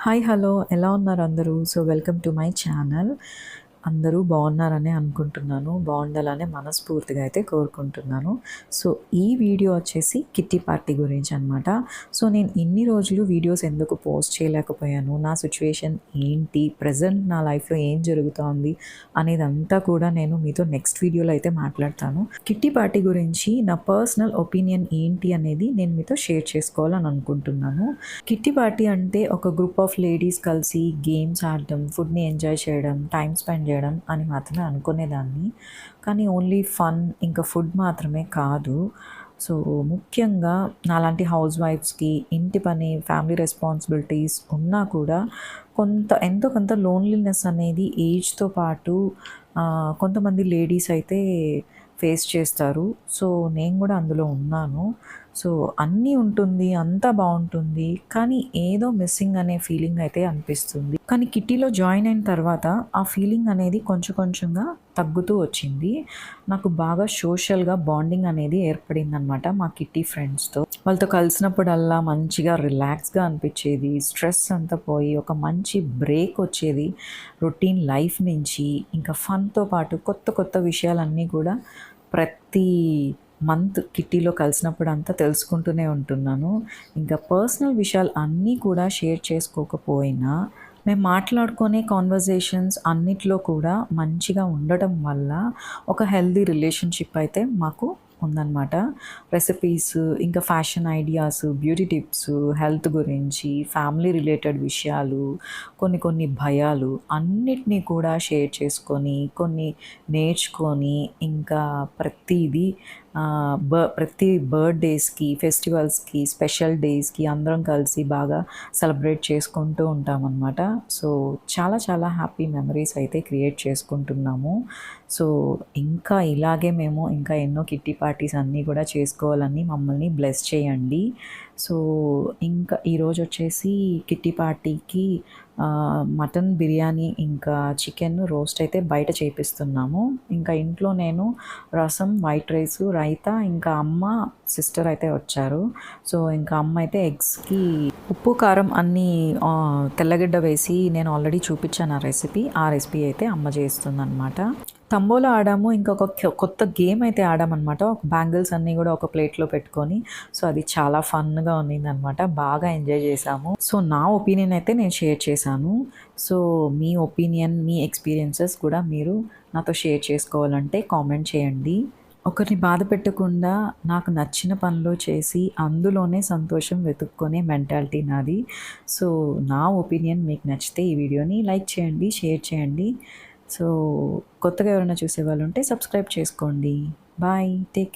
Hi hello ఎలా ఉన్నారు అందరూ? So welcome to my channel అందరూ బాగున్నారని అనుకుంటున్నాను. బాగుండాలని మనస్ఫూర్తిగా అయితే కోరుకుంటున్నాను. సో ఈ వీడియో వచ్చేసి కిట్టి పార్టీ గురించి అనమాట సో నేను ఇన్ని రోజులు వీడియోస్ ఎందుకు పోస్ట్ చేయలేకపోయాను? నా సిచ్యువేషన్ ఏంటి? ప్రజెంట్ నా లైఫ్లో ఏం జరుగుతోంది? అనేదంతా కూడా నేను మీతో నెక్స్ట్ వీడియోలో అయితే మాట్లాడతాను. కిట్టి పార్టీ గురించి నా పర్సనల్ ఒపీనియన్ ఏంటి అనేది నేను మీతో షేర్ చేసుకోవాలని అనుకుంటున్నాను. కిట్టి పార్టీ అంటే ఒక గ్రూప్ ఆఫ్ లేడీస్ కలిసి గేమ్స్ ఆడడం ఫుడ్ని ఎంజాయ్ చేయడం టైం స్పెండ్ చేయడం అని మాత్రమే అనుకునేదాన్ని. కానీ ఓన్లీ ఫన్ ఇంకా ఫుడ్ మాత్రమే కాదు. సో ముఖ్యంగా నాలాంటి హౌస్ వైఫ్స్కి ఇంటి పని ఫ్యామిలీ రెస్పాన్సిబిలిటీస్ ఉన్నా కూడా కొంత ఎంతో కొంత లోన్లీనెస్ అనేది ఏజ్తో పాటు కొంతమంది లేడీస్ అయితే ఫేస్ చేస్తారు. సో నేను కూడా అందులో ఉన్నాను. సో అన్నీ ఉంటుంది అంతా బాగుంటుంది. కానీ ఏదో మిస్సింగ్ అనే ఫీలింగ్ అయితే అనిపిస్తుంది. కానీ కిట్టీలో జాయిన్ అయిన తర్వాత ఆ ఫీలింగ్ అనేది కొంచెం కొంచెంగా తగ్గుతూ వచ్చింది. నాకు బాగా సోషల్గా బాండింగ్ అనేది ఏర్పడింది అనమాట మా కిట్టి ఫ్రెండ్స్తో వాళ్ళతో కలిసినప్పుడల్లా మంచిగా రిలాక్స్గా అనిపించేది. స్ట్రెస్ అంతా పోయి ఒక మంచి బ్రేక్ వచ్చేది. రొటీన్ లైఫ్ నుంచి ఇంకా ఫన్తో పాటు కొత్త కొత్త విషయాలన్నీ కూడా ప్రతి మంత్ కిట్టీలో కలిసినప్పుడు అంతా తెలుసుకుంటూనే ఉంటున్నాను. ఇంకా పర్సనల్ విషయాలు అన్నీ కూడా షేర్ చేసుకోకపోయినా మేము మాట్లాడుకునే కాన్వర్జేషన్స్ అన్నిట్లో కూడా మంచిగా ఉండటం వల్ల ఒక హెల్దీ రిలేషన్షిప్ అయితే మాకు ఉందన్నమాట. రెసిపీస్ ఇంకా fashion ideas beauty tips health గురించి ఫ్యామిలీ రిలేటెడ్ విషయాలు కొన్ని కొన్ని భయాలు అన్నిటినీ కూడా షేర్ చేసుకొని కొన్ని నేర్చుకొని ఇంకా ప్రతిదీ బ ప్రతి బర్త్డేస్కి ఫెస్టివల్స్కి స్పెషల్ డేస్కి అందరం కలిసి బాగా సెలబ్రేట్ చేసుకుంటూ ఉంటామన్నమాట. సో చాలా చాలా హ్యాపీ మెమరీస్ అయితే క్రియేట్ చేసుకుంటున్నాము. సో ఇంకా ఇలాగే మేము ఇంకా ఎన్నో కిట్టి పార్టీస్ అన్నీ కూడా చేసుకోవాలని మమ్మల్ని బ్లెస్ చేయండి. సో ఇంకా ఈరోజు వచ్చేసి కిట్టి పార్టీకి మటన్ బిర్యానీ ఇంకా చికెన్ రోస్ట్ అయితే బయట చేపిస్తున్నాము. ఇంకా ఇంట్లో నేను రసం వైట్ రైస్ రైతా ఇంకా అమ్మ సిస్టర్ అయితే వచ్చారు. సో ఇంకా అమ్మ అయితే ఎగ్స్కి ఉప్పు కారం అన్నీ తెల్లగడ్డ వేసి నేను ఆల్రెడీ చూపించాను ఆ రెసిపీ. ఆ రెసిపీ అయితే అమ్మ చేస్తుందన్నమాట. తంబోలో ఆడాము. ఇంకొక కొత్త గేమ్ అయితే ఆడామన్నమాట. ఒక బ్యాంగిల్స్ అన్నీ కూడా ఒక ప్లేట్లో పెట్టుకొని. సో అది చాలా ఫన్గా ఉన్నిందనమాట బాగా ఎంజాయ్ చేసాము సో నా ఒపీనియన్ అయితే నేను షేర్ చేశాను. సో మీ ఒపీనియన్ మీ ఎక్స్పీరియన్సెస్ కూడా మీరు నాతో షేర్ చేసుకోవాలంటే కామెంట్ చేయండి. ఒకరిని బాధ పెట్టకుండా నాకు నచ్చిన పనులు చేసి అందులోనే సంతోషం వెతుక్కునే మెంటాలిటీ నాది. సో నా ఒపీనియన్ మీకు నచ్చితే ఈ వీడియోని లైక్ చేయండి షేర్ చేయండి. సో కొత్తగా ఎవరైనా చూసే వాళ్ళు ఉంటే సబ్స్క్రైబ్ చేసుకోండి. Bye take